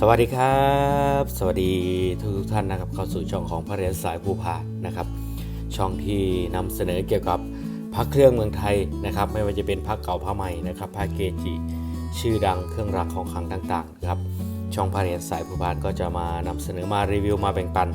สวัสดีครับ สวัสดีทุกทท่านนะครับเข้าสู่ช่องของพระเรียนสายภูพานนะครับ ช่องที่นำเสนอเกี่ยวกับพระเครื่องเมืองไทยนะครับ ไม่ว่าจะเป็นพระเก่าพระใหม่นะครับพระเกจิ ชื่อดังเครื่องรางของขลังต่างๆนะครับช่องพระเรียนสายภูพานก็จะมานำเสนอมารีวิวมาแบ่งปัน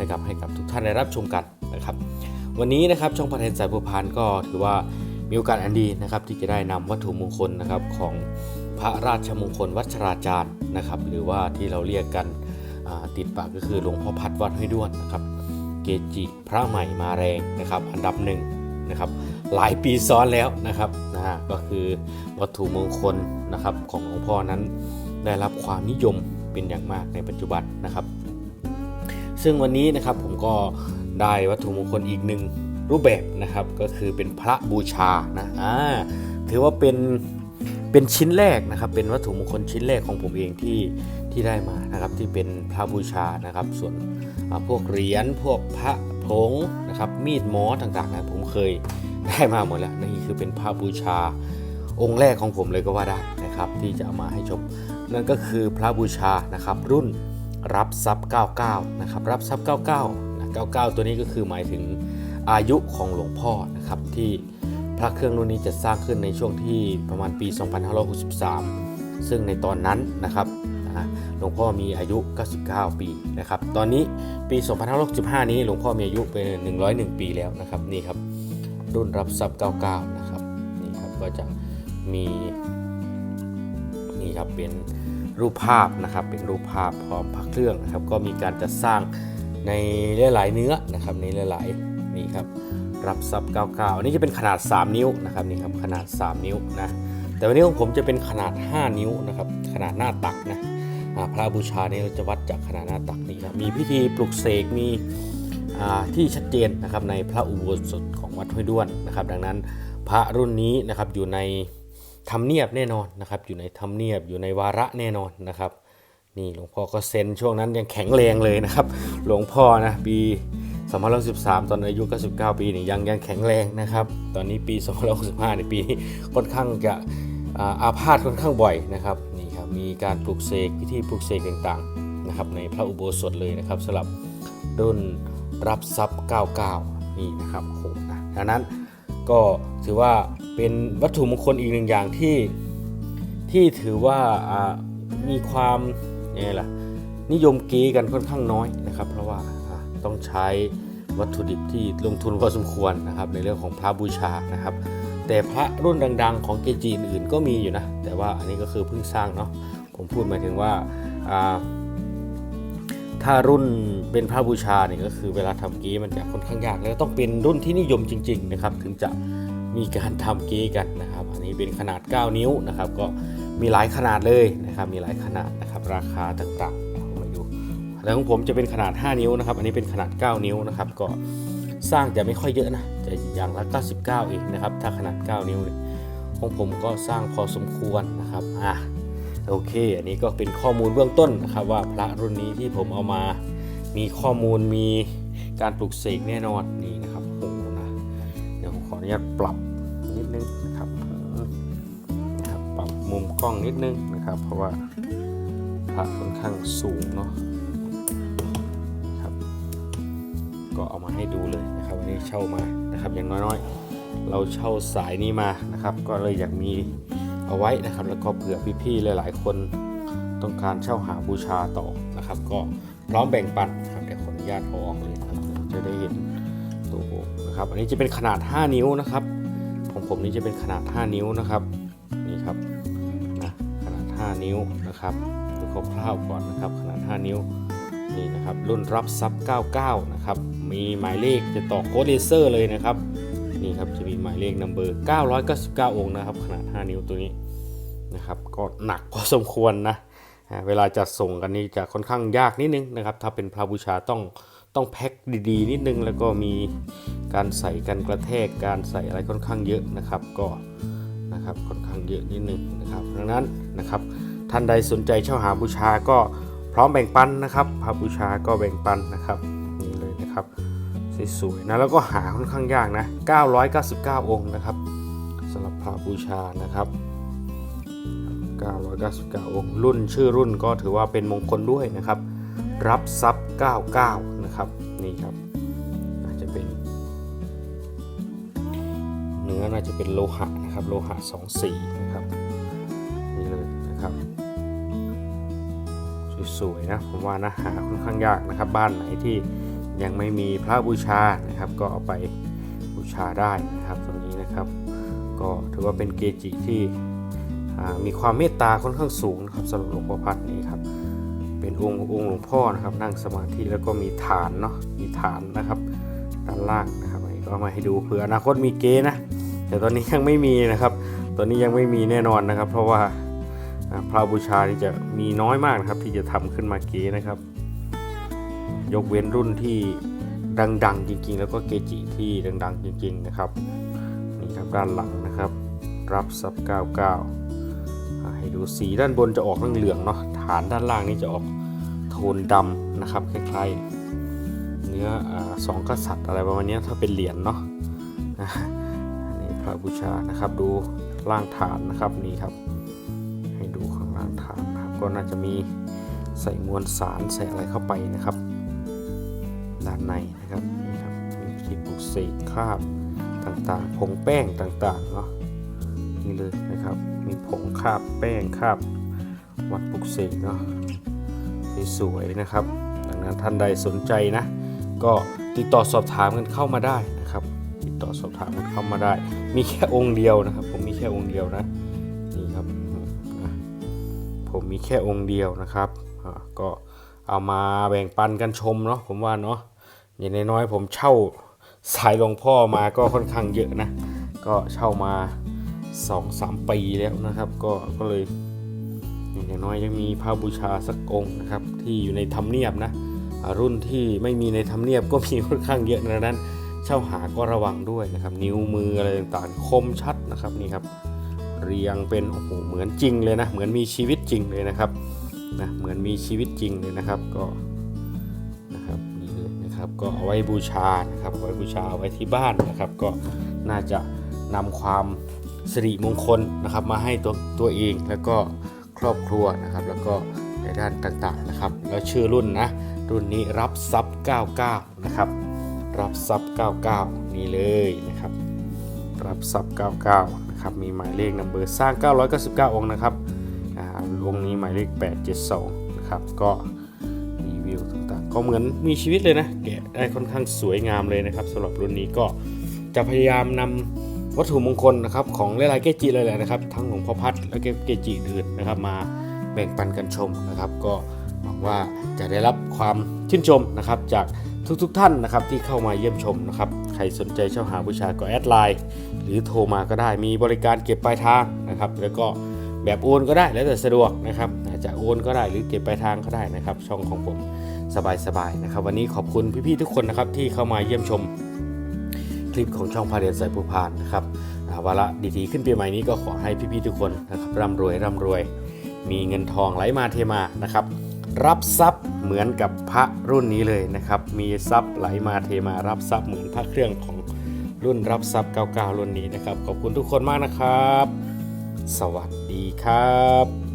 นะครับให้กับทุกท่านได้รับชมกันนะครับ วันนี้นะครับช่องพระเรียนสายภูพานก็ถือว่ามีโอกาสอันดีนะครับที่จะได้นำวัตถุมงคลนะครับของ พระราชมงคลวัชราจารย์นะครับ หรือว่าที่เราเรียกกันติดปากก็คือหลวงพ่อพัดวัดห้วยด้วนนะครับ เกจิพระใหม่มาแรงนะครับ อันดับหนึ่งนะครับ หลายปีซ้อนแล้วนะครับนะฮะก็คือวัตถุมงคลนะครับของหลวงพ่อนั้นได้รับความนิยมเป็นอย่างมากในปัจจุบันนะครับ ซึ่งวันนี้นะครับผมก็ได้วัตถุมงคลอีกหนึ่งรูปแบบนะครับก็คือเป็นพระบูชานะอ่าถือว่าเป็น เป็นชิ้นแรกนะครับ เป็นวัตถุมงคลชิ้นแรกของผมเองที่ที่ได้มานะครับ ที่เป็นพระบูชานะครับ ส่วนพวกเหรียญพวกพระผงนะครับ มีดหมอต่างๆนะผมเคยได้มาหมดแล้วนี่คือเป็นพระบูชาองค์แรกของผมเลยก็ว่าได้นะครับ ที่จะเอามาให้ชม นั่นก็คือพระบูชานะครับ รุ่นรับทรัพย์ 99 นะครับ รับทรัพย์ 99 99 ตัวนี้ก็คือหมายถึงอายุของหลวงพ่อนะครับที่ พระเครื่องรุ่นนี้จะสร้างขึ้นในช่วงที่ประมาณปี 2563 ซึ่งในตอนนั้นนะครับหลวงพ่อมีอายุ 99 ปีนะครับ ตอนนี้ปี 2565 นี้หลวงพ่อมีอายุเป็น 101 ปีแล้วนะครับ นี่ครับ รุ่นรับทรัพย์ 99 นะครับ นี่ครับ ก็จะมีนี่ครับ เป็นรูปภาพนะครับ เป็นรูปภาพพร้อมพระเครื่องนะครับ ก็มีการจัดสร้างในหลาย ๆ เนื้อนะครับ ในหลาย ๆ นี่ครับ รับซับ99อันนี้จะเป็นขนาด 3 นิ้วนะครับนี่ครับขนาด 3 นิ้วนะแต่วันนี้ของผมจะเป็นขนาด 5 นิ้วนะครับขนาดหน้าตักนะพระบูชาเนี่ยเราจะวัดจากขนาดหน้าตักนี่ครับมีพิธีปลุกเสกมีที่ชัดเจนนะครับในพระอุโบสถของวัดห้วยด้วนนะครับ ดังนั้นพระรุ่นนี้นะครับอยู่ในธรรมเนียบแน่นอนนะครับ อยู่ในธรรมเนียบอยู่ในวาระแน่นอนนะครับนี่หลวงพ่อก็เซ็นช่วงนั้นยังแข็งแรงเลยนะครับ หลวงพ่อนะปี 2513 ตอนอายุ 99 ปีนี่ยังยังแข็งแรงนะครับ ตอนนี้ปี2565 ในปีนี้ค่อนข้างจะอาพาธค่อนข้างบ่อยนะครับนี่ครับมีการปลูกเสกพิธีปลูกเสกต่างๆนะครับในพระอุโบสถเลยนะครับสำหรับรุ่นรับทรัพย์ 99 นี่นะครับโหนะดังนั้นก็ถือว่าเป็นวัตถุมงคลอีกหนึ่งอย่างที่ที่ถือว่ามีความยังไงล่ะนิยมกีกันค่อนข้างน้อยนะครับ เพราะว่า ต้องใช้วัตถุดิบที่ลงทุนพอสมควรนะครับในเรื่องของพระบูชานะครับ แต่พระรุ่นดัง ๆ ของเกจิอื่นก็มีอยู่นะ แต่ว่าอันนี้ก็คือเพิ่งสร้างเนาะผมพูดหมายถึงว่าถ้ารุ่นเป็นพระบูชาเนี่ยก็คือเวลาทำกีมันจะค่อนข้างยากแล้วต้องเป็นรุ่นที่นิยมจริง ๆ นะครับ ถึงจะมีการทำกีกันนะครับ อันนี้เป็นขนาด 9 นิ้วนะครับ ก็มีหลายขนาดเลยนะครับมีหลายขนาดนะครับ ราคาต่างๆ แล้วของผมจะเป็นขนาด 5 นิ้วนะครับ อันนี้เป็นขนาด 9 นิ้วนะครับ ก็สร้างจะไม่ค่อยเยอะนะ จะอย่างละ 99 เองนะครับ ถ้าขนาด 9 นิ้วเนี่ยของผมก็สร้างพอสมควรนะครับ อะ โอเค อันนี้ก็เป็นข้อมูลเบื้องต้นนะครับ ว่าพระรุ่นนี้ที่ผมเอามา มีข้อมูล มีการปลูกเสกแน่นอนนี่นะครับโอ้โหนะ เดี๋ยวผมขออนุญาตปรับนิดนึงนะครับปรับมุมกล้องนิดนึงนะครับ เพราะว่าพระค่อนข้างสูงเนาะ ก็เอามาให้ดูเลยนะครับวันนี้เช่ามานะครับอย่างน้อยๆ เราเช่าสายนี้มานะครับ ก็เลยอยากมีเอาไว้นะครับ แล้วก็เผื่อพี่ๆหลาย ๆ คนต้องการเช่าหาบูชาต่อนะครับ ก็พร้อมแบ่งปันนะครับเดี๋ยวขออนุญาตเอาออกเลยครับจะได้เห็นตัวนะครับอันนี้จะเป็นขนาด 5 นิ้วนะครับ ของผมนี่จะเป็นขนาด 5 นิ้วนะครับนี่ครับนะขนาด 5 นิ้วนะครับดูคร่าวๆก่อนนะครับขนาด 5 นิ้วนี่นะครับรุ่นรับซับ 99 นะครับ มีหมายเลขจะต่อโค้ดเลเซอร์เลยนะครับ นี่ครับจะมีหมายเลขนัมเบอร์999 องค์นะครับ ขนาด 5 นิ้วตัวนี้นะครับก็หนักพอสมควรนะเวลาจะส่งกันนี่จะค่อนข้างยากนิดนึงนะครับ ถ้าเป็นพระบูชาต้องต้องแพ็คดีๆ นิดนึง แล้วก็มีการใส่กันกระแทกการใส่อะไรค่อนข้างเยอะนะครับ ก็นะครับค่อนข้างเยอะนิดนึงนะครับดังนั้นนะครับท่านใดสนใจเช่าหาบูชาก็พร้อมแบ่งปันนะครับพระบูชาก็แบ่งปันนะครับ นะครับสวยๆนะแล้วก็หาค่อนข้างยากนะ 999 องค์นะครับสำหรับพระบูชานะครับ 999 องค์ รุ่นชื่อรุ่นก็ถือว่าเป็นมงคลด้วยนะครับ รับทรัพย์ 99 นะครับนี่ครับอาจจะเป็น เนื้อน่าจะเป็นโลหะนะครับโลหะ2สีนะครับนี่เลยนะครับสวยๆนะผมว่านะหาค่อนข้างยากนะครับบ้านไหนที่ ยังไม่มีพระบูชานะครับ ก็เอาไปบูชาได้นะครับตรงนี้นะครับ ก็ถือว่าเป็นเกจิที่มีความเมตตาค่อนข้างสูงนะครับสำหรับหลวงพ่อพัดนี้ครับเป็นองค์องค์หลวงพ่อนะครับ นั่งสมาธิแล้วก็มีฐานเนาะมีฐานนะครับด้านล่างนะครับอันนี้ก็มาให้ดูเผื่ออนาคตมีเกนะแต่ตอนนี้ยังไม่มีนะครับ ตอนนี้ยังไม่มีแน่นอนนะครับ เพราะว่าพระบูชานี่จะมีน้อยมากนะครับ ที่จะทำขึ้นมาเกนะครับ ยกเว้นรุ่นที่ดังๆจริงๆ แล้วก็เกจิที่ดังๆจริงๆนะครับนี่ครับด้านหลังนะครับ รับซับ 99 ให้ดูสีด้านบนจะออกเหลืองๆเนาะฐานด้านล่างนี่จะออกโทนดำนะครับคล้ายๆเนื้ออสองกษัตริย์อะไรประมาณนี้ถ้าเป็นเหรียญเนาะนนี้พระบูชานะครับดูล่างฐานนะครับนี่ครับ ให้ดูข้างล่างฐานนะครับก็น่าจะมีใส่มวลสารใส่อะไรเข้าไปนะครับ ด้านในนะครับนี่ครับมีพิธีปลุกเสกคราบต่างๆ ผงแป้งต่างๆเนาะนี่เลยนะครับ มีผงคราบแป้งคราบวัดปุกเสกเนาะสวยๆนะครับ ดังนั้นท่านใดสนใจนะ ก็ติดต่อสอบถามกันเข้ามาได้นะครับ ติดต่อสอบถามกันเข้ามาได้ มีแค่องค์เดียวนะครับ ผมมีแค่องค์เดียวนะนี่ครับผมมีแค่องค์เดียวนะครับก็เอามาแบ่งปันกันชมเนาะผมว่าเนาะ อย่างน้อยๆผมเช่าสายหลวงพ่อมาก็ค่อนข้างเยอะนะ ก็เช่ามา2อสามปีแล้วนะครับ ก็ก็เลยอย่างน้อยยังมีพระบูชาสักองค์นะครับ ที่อยู่ในธรรมเนียบนะ รุ่นที่ไม่มีในทำเนียบก็มีค่อนข้างเยอะดังนั้นเช่าหาก็ระวังด้วยนะครับ นิ้วมืออะไรต่างๆคมชัดนะครับนี่ครับ เรียงเป็นโอ้โหเหมือนจริงเลยนะ เหมือนมีชีวิตจริงเลยนะครับนะเหมือนมีชีวิตจริงเลยนะครับ ก็ นะครับ ก็เอาไว้บูชานะครับเอาไว้บูชาเอาไว้ที่บ้านนะครับ ก็น่าจะนำความสิริมงคลนะครับ มาให้ตัวตัวเองแล้วก็ครอบครัวนะครับ แล้วก็ในด้านต่างๆนะครับ แล้วชื่อรุ่นนะรุ่นนี้รับซับ99 นะครับ รับซับ99 นี่เลยนะครับ รับซับ99 นะครับ มีหมายเลขนัมเบอร์สร้าง 999 องค์นะครับอ่าองค์นี้หมายเลข 872 นะครับ ก็ วิวต่างๆ ก็เหมือนมีชีวิตเลยนะ แกะได้ค่อนข้างสวยงามเลยนะครับสำหรับรุ่นนี้ก็จะพยายามนำวัตถุมงคลนะครับของหลายๆเกจิเลยแหละนะครับ ทั้งหลวงพ่อพัดและเกจิอื่นนะครับ มาแบ่งปันกันชมนะครับ ก็หวังว่าจะได้รับความชื่นชมนะครับ จากทุกๆทท่านนะครับที่เข้ามาเยี่ยมชมนะครับ ใครสนใจเช่าหาบูชาก็แอดไลน์หรือโทรมาก็ได้มีบริการเก็บปลายทางนะครับ แล้วก็แบบโอนก็ได้แล้วแต่สะดวกนะครับอาจจะโอนก็ได้หรือเก็บปลายทางก็ได้นะครับ ช่องของผม สบายๆนะครับ วันนี้ขอบคุณพี่ๆทุกคนนะครับที่เข้ามาเยี่ยมชมคลิปของช่องพาเดียนสายภูพานนะครับอ่าวาระดีๆขึ้นปีใหม่นี้ก็ขอให้พี่ๆทุกคนนะครับร่ำรวยร่ำรวย มีเงินทองไหลมาเทมานะครับ รับทรัพย์เหมือนกับพระรุ่นนี้เลยนะครับ มีทรัพย์ไหลมาเทมา รับทรัพย์เหมือนพระเครื่องของรุ่นรับทรัพย์99รุ่นนี้นะครับ ขอบคุณทุกคนมากนะครับ สวัสดีครับ